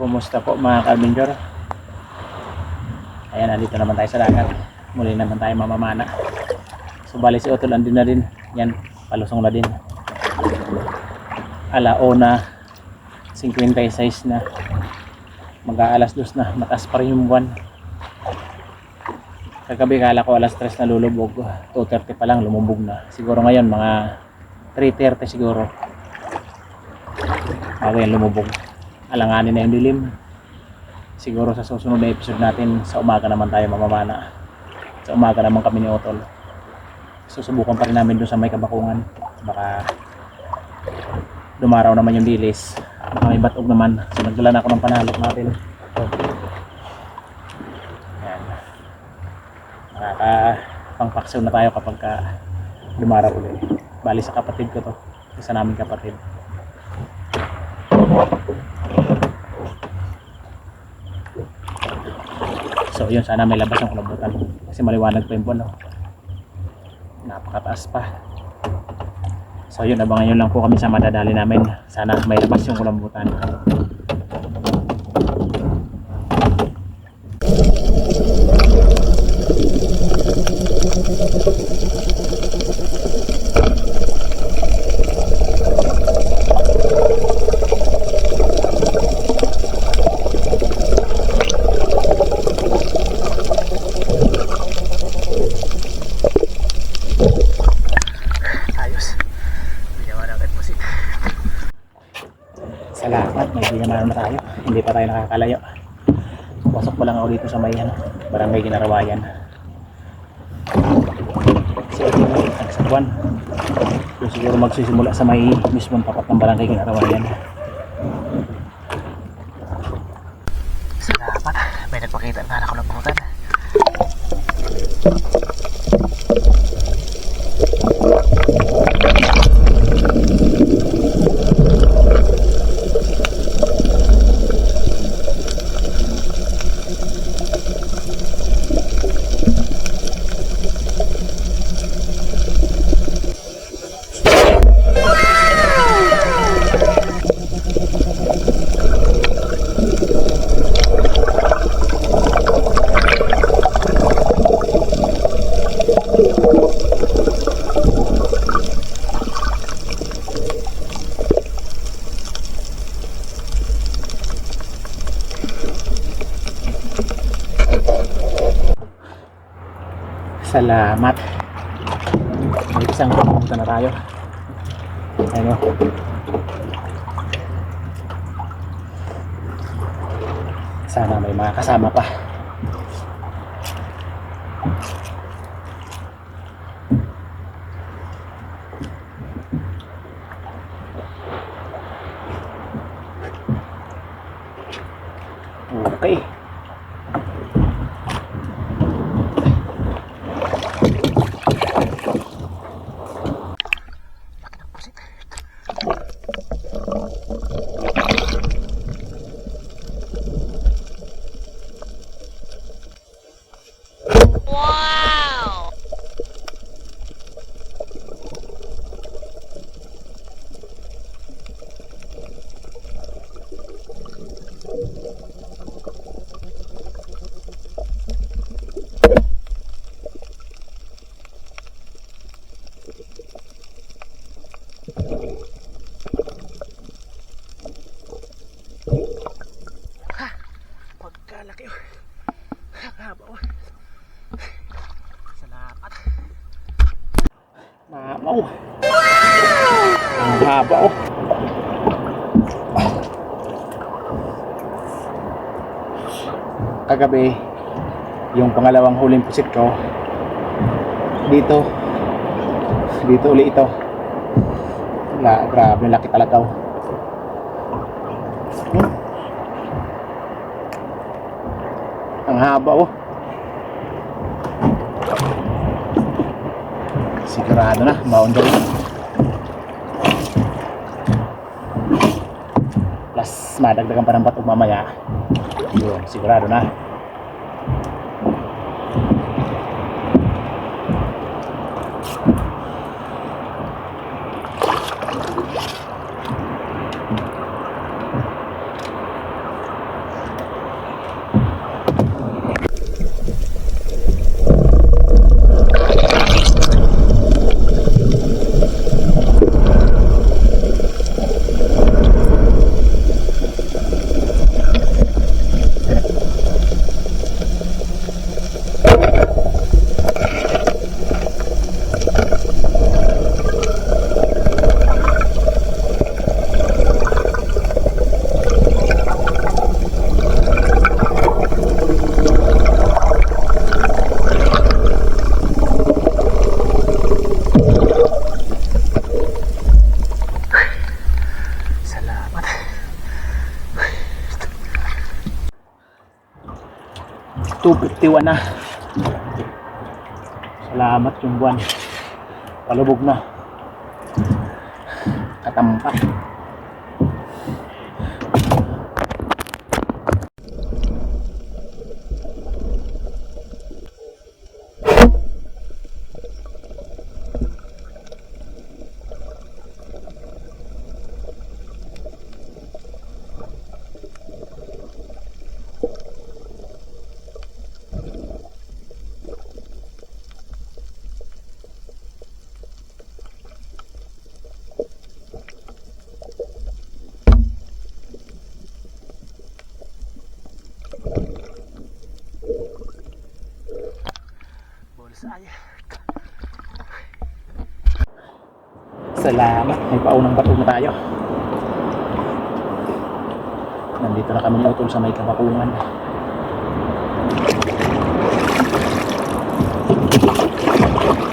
Kumusta po mga Carbinger? Ayan, nandito naman tayo sa dagat. Muli naman tayo mamamana. So bali si Otol andin na din. Yan, palusong na din. Alaona, 56 na. Mag-aalas dos na. Mataas pa rin yung buwan. Kagabi kala ko alas 3 na lulubog. 2.30 pa lang lumubog na. Siguro ngayon mga 3.30 siguro. Bago yan lumubog. Alanganin na yung dilim. Siguro sa susunod na episode natin sa umaga naman tayo mamamana. Sa umaga naman kami ni Otol. Susubukan pa rin namin doon sa may kabakungan. Baka dumaraw naman yung dilis. Baka may batog naman. So nagdala na ako ng panalok natin. So, yan. Makaka pangpaksaw na tayo kapag ka dumaraw ulit. Bali sa kapatid ko to. Isa namin kapatid. So yun, sana may labas ang kulabutan. Kasi maliwanag pa yung buwan. No? Napakataas pa. So yun, abangan nyo lang po kami sa madadali namin. Sana may labas yung kulambutan. Salamat, may bigyan na tayo. Hindi pa tayo nakakalayo. Pasok pa lang ako dito sa may ano, barangay Ginarawayan. Si Ate mo, nagsagwan. So, siguro magsisimula sa may mismong tapat ng barangay Ginarawayan. Salamat, may nagpakita na anak ko ng pangutan. Salamat. May isang pumunta na tayo. Ano? Sana may mga kasama pa. Okay. Pagkalaki oh. Haba oh. Salamat. Mamaw. Ang haba oh. Kagabi, yung pangalawang huling pusit ko, dito, dito uli ito. La, grabe, laki talaga oh. Hmm. Ang haba oh. Sigurado na, boundary. Plus, madagdagan pa ng batog mamaya. Yun, sigurado na. 251 na. Salamat yung buwan. Palubog na. Katampak. Salamat. May paunang bato na tayo. Nandito na kami ni Utol sa may kabakungan.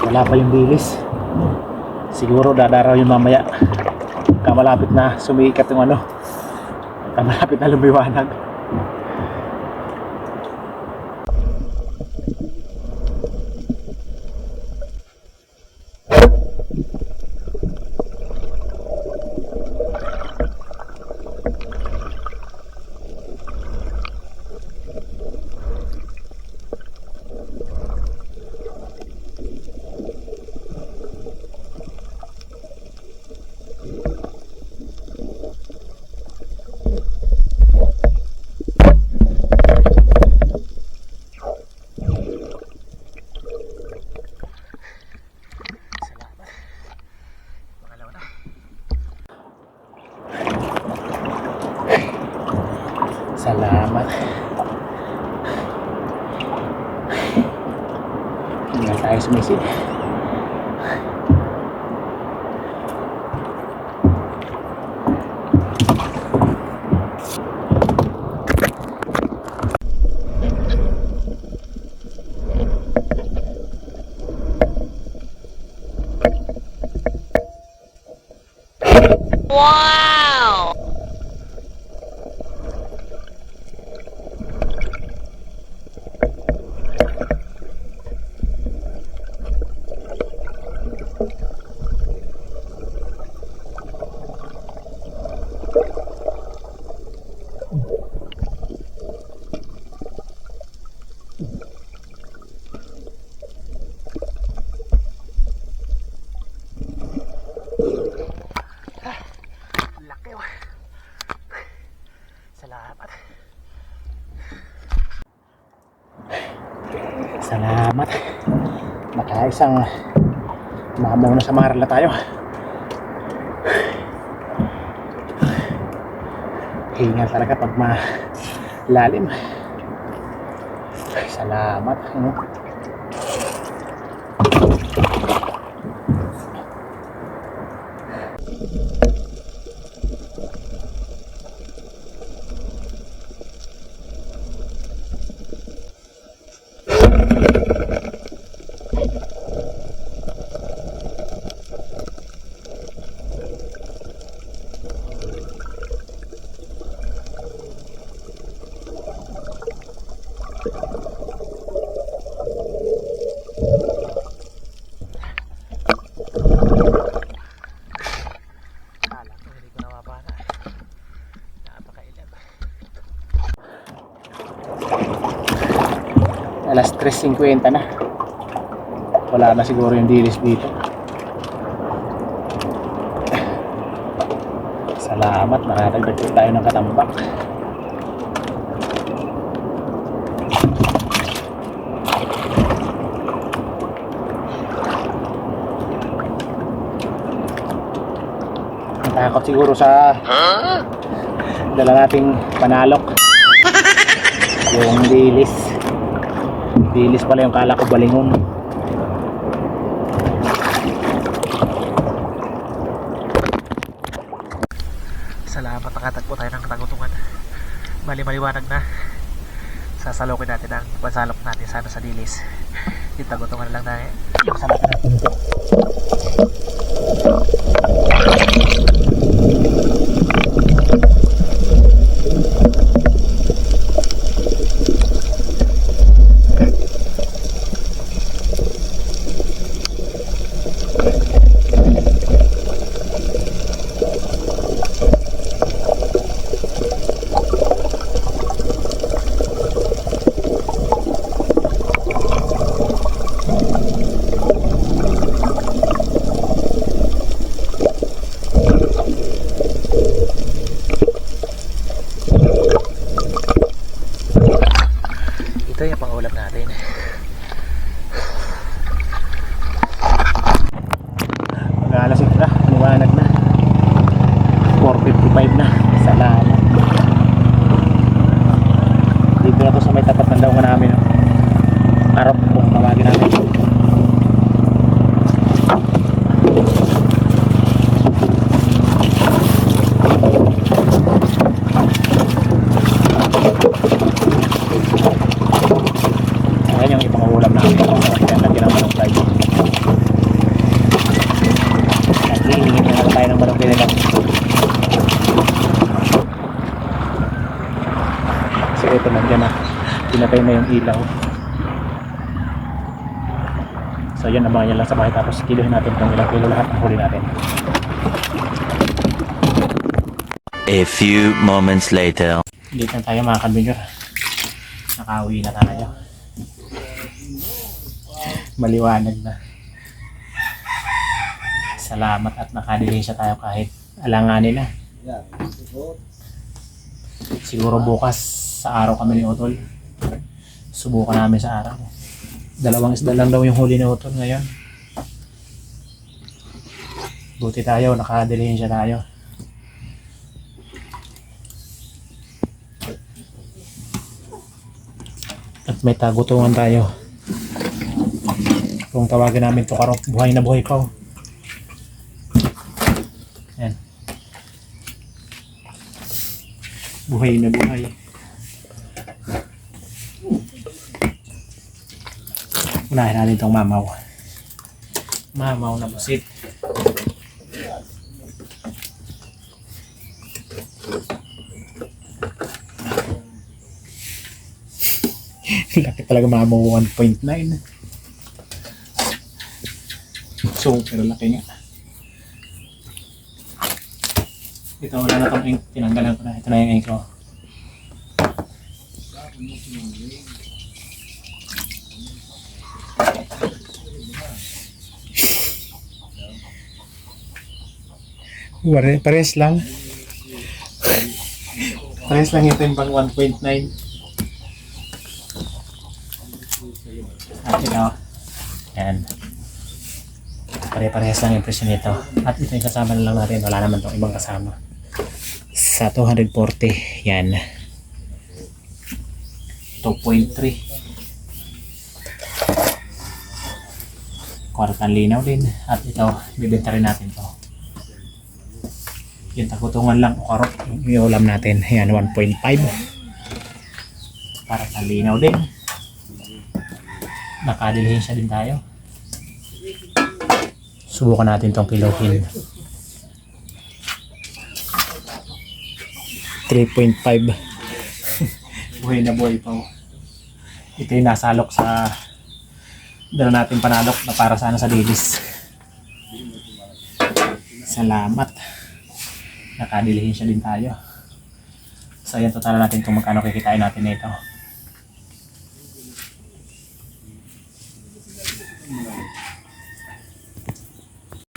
Wala pa yung bilis. Siguro dadaraw yun mamaya. Kamalapit na sumikat yung ano. Kamalapit na lumiwanag. Salamat. Hindi tayo sumisid. Salamat. Nakaisang mamaw na sa Marla tayo. Hingal talaga pag malalim. Salamat. Ano? Kala ko hindi ko nawabana. Napakailab. Alas 3.50 na. Wala na siguro yung dilis dito. Salamat, nakadagdag po tayo ng katambak. Natakot siguro sa dala nating panalok. Yung dilis. Dilis pala yung kala ko balingon. Salamat nakatagpo tayo ng katagutungan. Bali maliwanag na. Sasalokin natin ang pansalok natin sana sa dilis. Yung tagutungan lang na. Yung salok natin ito. maliwanag na 4.55 na salamat dito na to sa may tapat ng daungan namin oh. Arap kung tawagin namin Ayan yung ibang ulam namin. Ayan, lagyan ng manok tayo. Naglilingit na lang tayo ng manok din lang. So ito nandiyan na. Pinatay na yung ilaw. So yun, abangan nyo lang sa bahay. Tapos kilohin natin kung ilang kilo lahat ang huli natin. A few moments later. Dito na tayo mga kadbinyor. Nakauwi na tayo. Maliwanag na. Salamat at nakadilisya tayo kahit alanganin na. Siguro bukas sa araw kami ni Otol. Subukan namin sa araw. Dalawang isda lang daw yung huli ni Otol ngayon. Buti tayo, nakadilisya tayo. At may tagutungan tayo. Kung tawagin namin to karot, buhay na buhay pa. Yan. Buhay na buhay. Unahin natin itong mamaw. Mamaw na busit. Laki talaga mamaw 1.9. Super laki nga. Ito wala na itong. Tinanggalan ko na. Ito na yung ink ko. Pares lang. pares lang ito yung pang 1.9. At ito. Yan. Pare-parehas lang yung presyo nito. At ito yung kasama na lang natin. Wala naman tong ibang kasama. Sa 240. Yan. 2.3. Kwartang linaw din. At ito, bibenta rin natin to. Yung takutungan lang o karot. Yung ulam natin. Yan, 1.5. Para sa linaw din. Nakadilihensya din tayo. Subukan natin tong kilohin. 3.5 Buhay na buhay pa. oh. Ito yung nasalok sa dala natin panalok na para sana sa dilis. Salamat. Nakadilihensya din tayo. So ayan, total natin kung magkano kikitain natin nito.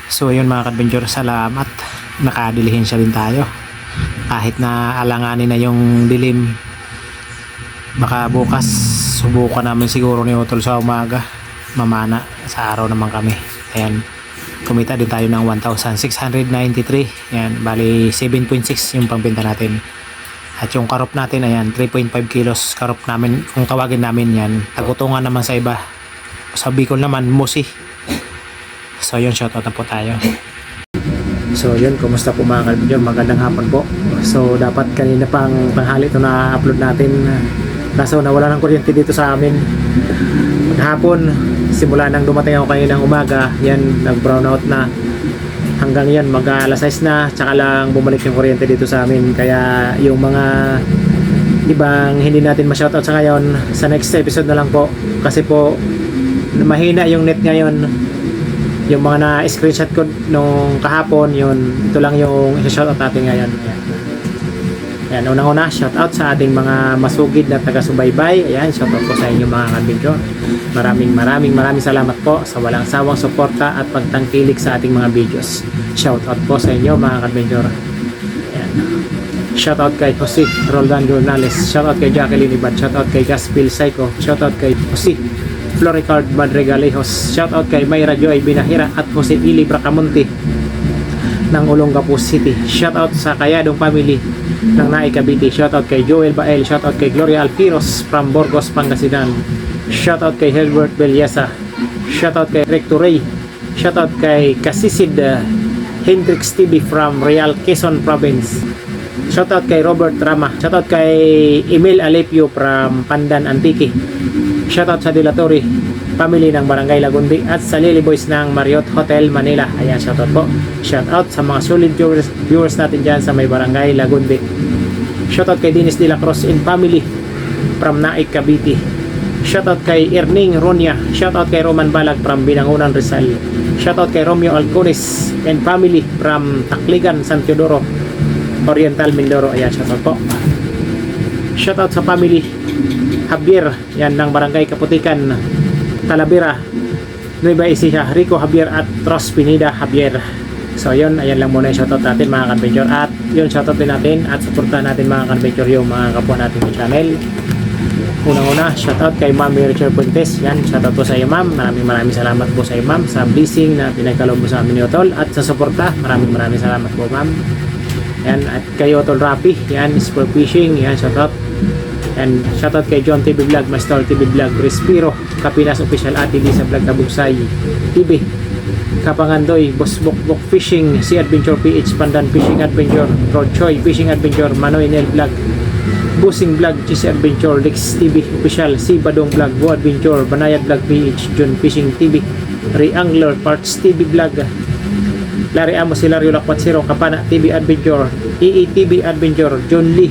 So ayun mga kadventure, salamat. Nakadilihensya din tayo. Kahit na alanganin na yung dilim. Baka bukas subukan namin siguro ni Utol sa umaga. Mamana sa araw naman kami. Ayan. Kumita din tayo ng 1,693. Ayan. Bali 7.6 yung pangbenta natin. At yung karop natin, ayan, 3.5 kilos karop namin. Kung tawagin namin yan, tagutungan naman sa iba. Sa Bicol naman, musi. So yun, shoutout na po tayo. So yun, kumusta po mga kalbidyo? Magandang hapon po. So dapat kanina pang tanghali ito na-upload natin. Kaso nawala ng kuryente dito sa amin. Maghapon, simula nang dumating ako kaninang umaga, yan, nag-brown out na. Hanggang yan, mag alas 6 na, tsaka lang bumalik yung kuryente dito sa amin. Kaya yung mga ibang hindi natin ma-shoutout sa ngayon, sa next episode na lang po. Kasi po, mahina yung net ngayon yung mga na-screenshot ko nung kahapon, yun, ito lang yung isa-shoutout natin ngayon. Ayan, unang-una, shoutout sa ating mga masugid na taga-subaybay. Ayan, shoutout po sa inyo mga kabidyo. Maraming maraming maraming salamat po sa walang sawang suporta at pagtangkilik sa ating mga videos. Shoutout po sa inyo mga kabidyo. Ayan. Shoutout kay Jose Rolando Nales. Shoutout kay Jacqueline Ibat. Shoutout kay Gaspil Psycho. Shoutout kay Jose Floricard Madrigalejos. Shoutout kay Mayra Joy Binahira at Jose Ili Bracamonte. ng Olongapo City. Shoutout sa Kayadong family ng Naay Cavite. Shoutout kay Joel Bael. Shoutout kay Gloria Alfiros from Burgos, Pangasinan. Shoutout kay Helbert Belyasa. Shoutout kay Rector Ray. Shoutout kay Kasisid uh, Hendrix TV from Real Quezon Province. Shoutout kay Robert Rama. Shoutout kay Emil Alepio from Pandan Antique. Shoutout sa Dilatori family ng Barangay Lagundi at sa Lily Boys ng Marriott Hotel Manila. Ayan, shoutout po. Shoutout sa mga solid viewers, viewers natin dyan sa may Barangay Lagundi. Shoutout kay Dennis De La Cruz and family from Naik Cavite. Shoutout kay Erning Ronya. Shoutout kay Roman Balag from Binangunan Rizal. Shoutout kay Romeo Alcones and family from Takligan, San Teodoro, Oriental Mindoro. Ayan, shoutout po. Shoutout sa family Javier, yan ng Barangay Kaputikan, Talavera, Nueva Ecija, Rico Javier at Ros Pineda Javier. So yun, ayan lang muna yung shoutout natin mga ka-adventure at yun shoutout din natin at supportahan natin mga ka-adventure yung mga kapwa natin sa channel. Unang-una, shoutout kay Ma'am Richard Puentes. Yan, shoutout po sa iyo ma'am. Maraming maraming salamat po sa iyo ma'am sa blessing na pinagkaloob mo sa amin ni Otol at sa suporta. Maraming maraming salamat po ma'am. Yan, at kay Otol Rapi. Yan, Sport Fishing. Yan, shoutout. And shoutout kay John TV Vlog, Master TV Vlog, Respiro, Kapinas Official at TV sa Vlog Tabugsay TV, Kapangandoy, Boss Bok Fishing, Si Adventure PH, Pandan Fishing Adventure, Rod Fishing Adventure, Manoy Nel Vlog, Busing Vlog, Cheese Adventure, Lex TV Official, Si Badong Vlog, Bo Adventure, Banayad Vlog PH, John Fishing TV, Ray Angler, Parts TV Vlog, Larry Amos, Hilario Lakwat Zero, Kapana TV Adventure, EE TV Adventure, John Lee,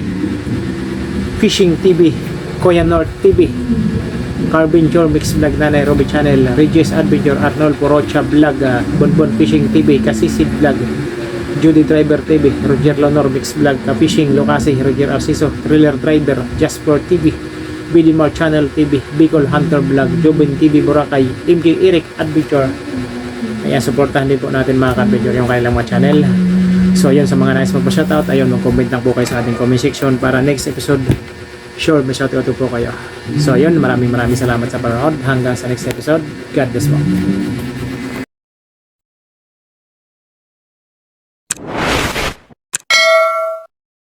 Fishing TV, Koya North TV, Carbon Jor Mix Vlog na Nairobi Channel, Regis Adventure, Arnold Porocha Vlog, uh, Bonbon Fishing TV, Kasisid Vlog, Judy Driver TV, Roger Lonor Mix Vlog, Ka-Fishing Lokasi, Roger Arciso, Thriller Driver, Jasper TV, Bidimar Channel TV, Bicol Hunter Vlog, Jobin TV Boracay, MJ Eric Adventure. Ayan, supportahan din po natin mga ka-adventure yung kanilang mga channel. So, ayun sa mga nais magpa-shoutout, ayun, mag-comment lang po kayo sa ating comment section para next episode, sure, may shoutout po kayo. So, ayun, maraming maraming salamat sa panonood. Hanggang sa next episode, God bless po.